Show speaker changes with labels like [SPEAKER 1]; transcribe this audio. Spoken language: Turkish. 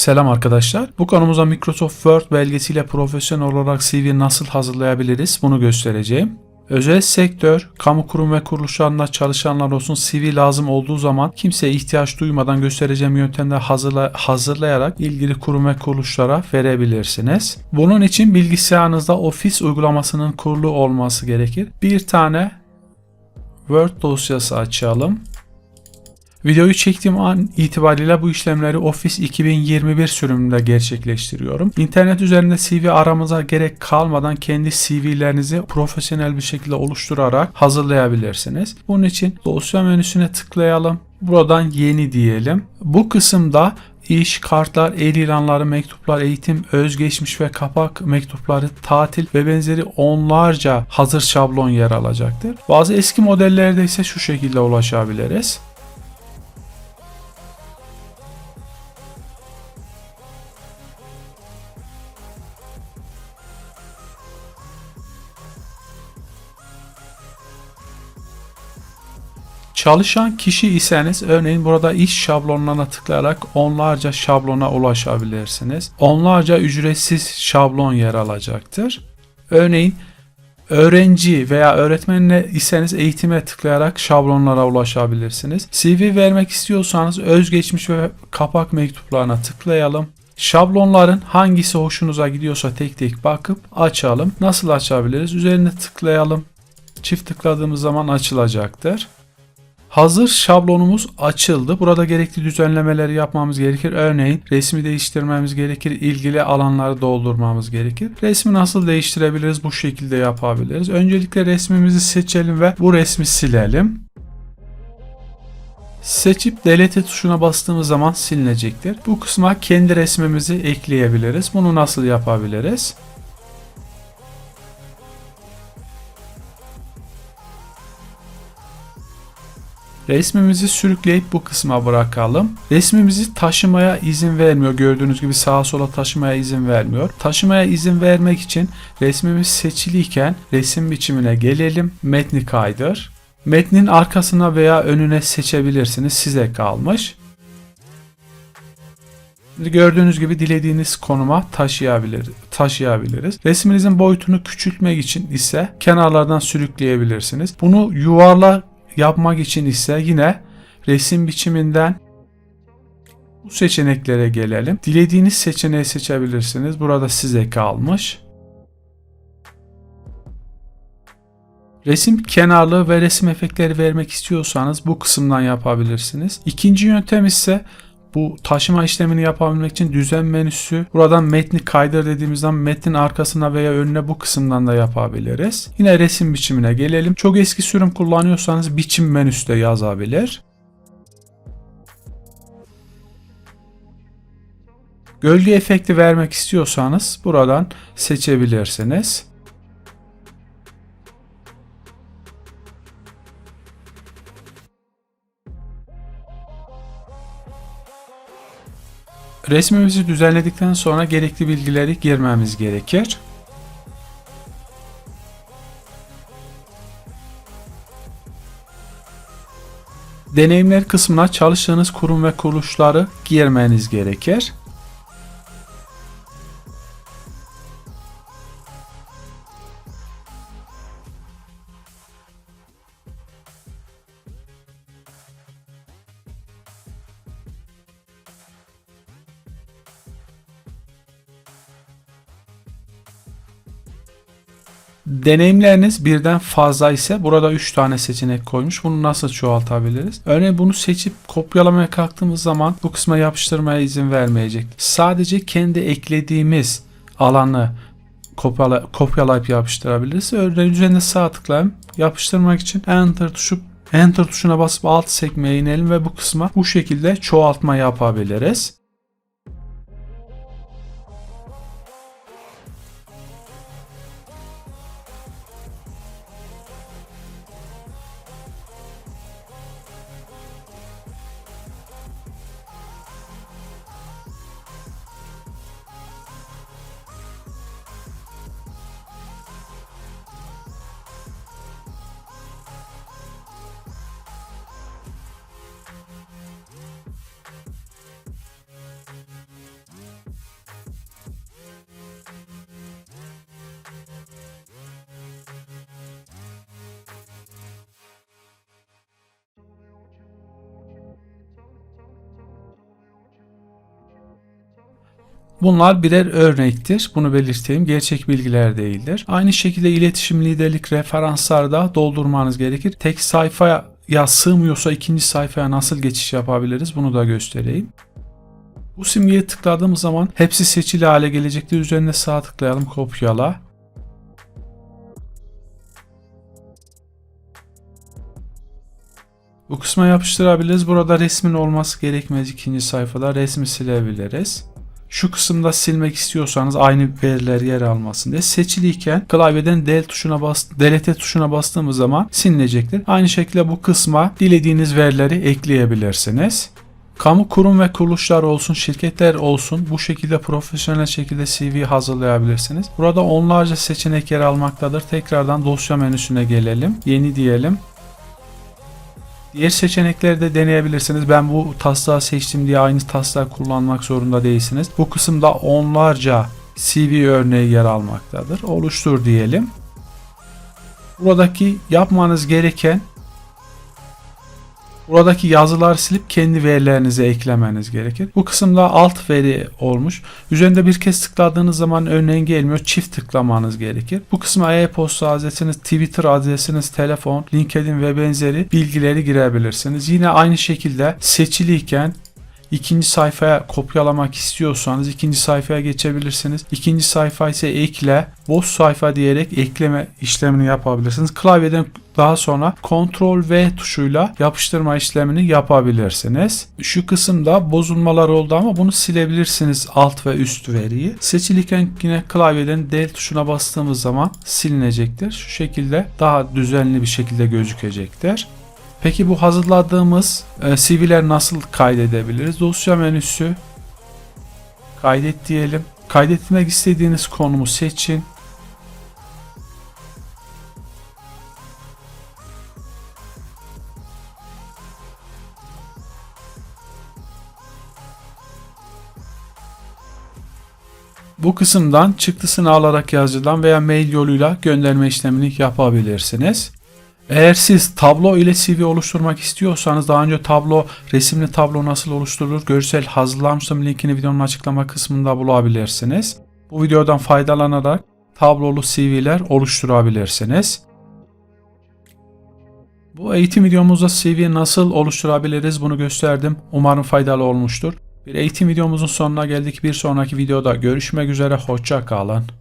[SPEAKER 1] Selam arkadaşlar. Bu konumuza Microsoft Word belgesiyle profesyonel olarak CV nasıl hazırlayabiliriz bunu göstereceğim. Özel sektör, kamu kurum ve kuruluşlarında çalışanlar olsun CV lazım olduğu zaman kimseye ihtiyaç duymadan göstereceğim yöntemde hazırla, hazırlayarak ilgili kurum ve kuruluşlara verebilirsiniz. Bunun için bilgisayarınızda Office uygulamasının kurulu olması gerekir. Bir tane Word dosyası açalım. Videoyu çektiğim an itibariyle bu işlemleri Office 2021 sürümünde gerçekleştiriyorum. İnternet üzerinde CV aramıza gerek kalmadan kendi CV'lerinizi profesyonel bir şekilde oluşturarak hazırlayabilirsiniz. Bunun için dosya menüsüne tıklayalım. Buradan yeni diyelim. Bu kısımda iş, kartlar, el ilanları, mektuplar, eğitim, özgeçmiş ve kapak mektupları, tatil ve benzeri onlarca hazır şablon yer alacaktır. Bazı eski modellerde ise şu şekilde ulaşabiliriz. Çalışan kişi iseniz örneğin burada iş şablonlarına tıklayarak onlarca şablona ulaşabilirsiniz. Onlarca ücretsiz şablon yer alacaktır. Örneğin öğrenci veya öğretmenle iseniz eğitime tıklayarak şablonlara ulaşabilirsiniz. CV vermek istiyorsanız özgeçmiş ve kapak mektuplarına tıklayalım. Şablonların hangisi hoşunuza gidiyorsa tek tek bakıp açalım. Nasıl açabiliriz? Üzerine tıklayalım. Çift tıkladığımız zaman açılacaktır. Hazır şablonumuz açıldı. Burada gerekli düzenlemeleri yapmamız gerekir. Örneğin resmi değiştirmemiz gerekir. ilgili alanları doldurmamız gerekir. Resmi nasıl değiştirebiliriz? Bu şekilde yapabiliriz. Öncelikle resmimizi seçelim ve bu resmi silelim. Seçip delete tuşuna bastığımız zaman silinecektir. Bu kısma kendi resmimizi ekleyebiliriz. Bunu nasıl yapabiliriz? Resmimizi sürükleyip bu kısma bırakalım. Resmimizi taşımaya izin vermiyor. Gördüğünüz gibi sağa sola taşımaya izin vermiyor. Taşımaya izin vermek için resmimiz seçiliyken resim biçimine gelelim. Metni kaydır. Metnin arkasına veya önüne seçebilirsiniz. Size kalmış. Gördüğünüz gibi dilediğiniz konuma taşıyabilir, taşıyabiliriz. Resminizin boyutunu küçültmek için ise kenarlardan sürükleyebilirsiniz. Bunu yuvarlak yapmak için ise yine resim biçiminden bu seçeneklere gelelim. Dilediğiniz seçeneği seçebilirsiniz. Burada size kalmış. Resim kenarlığı ve resim efektleri vermek istiyorsanız bu kısımdan yapabilirsiniz. İkinci yöntem ise bu taşıma işlemini yapabilmek için düzen menüsü. Buradan metni kaydır dediğimiz zaman metnin arkasına veya önüne bu kısımdan da yapabiliriz. Yine resim biçimine gelelim. Çok eski sürüm kullanıyorsanız biçim menüsü de yazabilir. Gölge efekti vermek istiyorsanız buradan seçebilirsiniz. Resmimizi düzenledikten sonra gerekli bilgileri girmemiz gerekir. Deneyimler kısmına çalıştığınız kurum ve kuruluşları girmeniz gerekir. Deneyimleriniz birden fazla ise burada 3 tane seçenek koymuş. Bunu nasıl çoğaltabiliriz? Örneğin bunu seçip kopyalamaya kalktığımız zaman bu kısma yapıştırmaya izin vermeyecek. Sadece kendi eklediğimiz alanı kopyala, kopyalayıp yapıştırabiliriz. Örneğin üzerinde sağ tıklayalım. Yapıştırmak için Enter tuşu Enter tuşuna basıp alt sekmeye inelim ve bu kısma bu şekilde çoğaltma yapabiliriz. Bunlar birer örnektir. Bunu belirteyim. Gerçek bilgiler değildir. Aynı şekilde iletişim, liderlik, referanslarda doldurmanız gerekir. Tek sayfaya ya sığmıyorsa ikinci sayfaya nasıl geçiş yapabiliriz bunu da göstereyim. Bu simgeye tıkladığımız zaman hepsi seçili hale gelecektir. Üzerine sağ tıklayalım kopyala. Bu kısma yapıştırabiliriz. Burada resmin olması gerekmez ikinci sayfada. Resmi silebiliriz. Şu kısımda silmek istiyorsanız aynı veriler yer almasın diye seçiliyken klavyeden del tuşuna bas, delete tuşuna bastığımız zaman silinecektir. Aynı şekilde bu kısma dilediğiniz verileri ekleyebilirsiniz. Kamu kurum ve kuruluşlar olsun, şirketler olsun bu şekilde profesyonel şekilde CV hazırlayabilirsiniz. Burada onlarca seçenek yer almaktadır. Tekrardan dosya menüsüne gelelim. Yeni diyelim. Diğer seçenekleri de deneyebilirsiniz. Ben bu taslağı seçtim diye aynı taslağı kullanmak zorunda değilsiniz. Bu kısımda onlarca CV örneği yer almaktadır. Oluştur diyelim. Buradaki yapmanız gereken Buradaki yazılar silip kendi verilerinizi eklemeniz gerekir. Bu kısımda alt veri olmuş. Üzerinde bir kez tıkladığınız zaman örneğin gelmiyor. Çift tıklamanız gerekir. Bu kısma e-posta adresiniz, Twitter adresiniz, telefon, LinkedIn ve benzeri bilgileri girebilirsiniz. Yine aynı şekilde seçiliyken İkinci sayfaya kopyalamak istiyorsanız ikinci sayfaya geçebilirsiniz. İkinci sayfa ise ekle, boş sayfa diyerek ekleme işlemini yapabilirsiniz. Klavyeden daha sonra Ctrl V tuşuyla yapıştırma işlemini yapabilirsiniz. Şu kısımda bozulmalar oldu ama bunu silebilirsiniz alt ve üst veriyi. Seçilirken yine klavyeden del tuşuna bastığımız zaman silinecektir. Şu şekilde daha düzenli bir şekilde gözükecektir. Peki bu hazırladığımız e, CV'ler nasıl kaydedebiliriz? Dosya menüsü kaydet diyelim. Kaydetmek istediğiniz konumu seçin. Bu kısımdan çıktısını alarak yazıcıdan veya mail yoluyla gönderme işlemini yapabilirsiniz. Eğer siz tablo ile CV oluşturmak istiyorsanız daha önce tablo, resimli tablo nasıl oluşturulur görsel hazırlamıştım linkini videonun açıklama kısmında bulabilirsiniz. Bu videodan faydalanarak tablolu CV'ler oluşturabilirsiniz. Bu eğitim videomuzda CV nasıl oluşturabiliriz bunu gösterdim. Umarım faydalı olmuştur. Bir eğitim videomuzun sonuna geldik. Bir sonraki videoda görüşmek üzere. Hoşça kalın.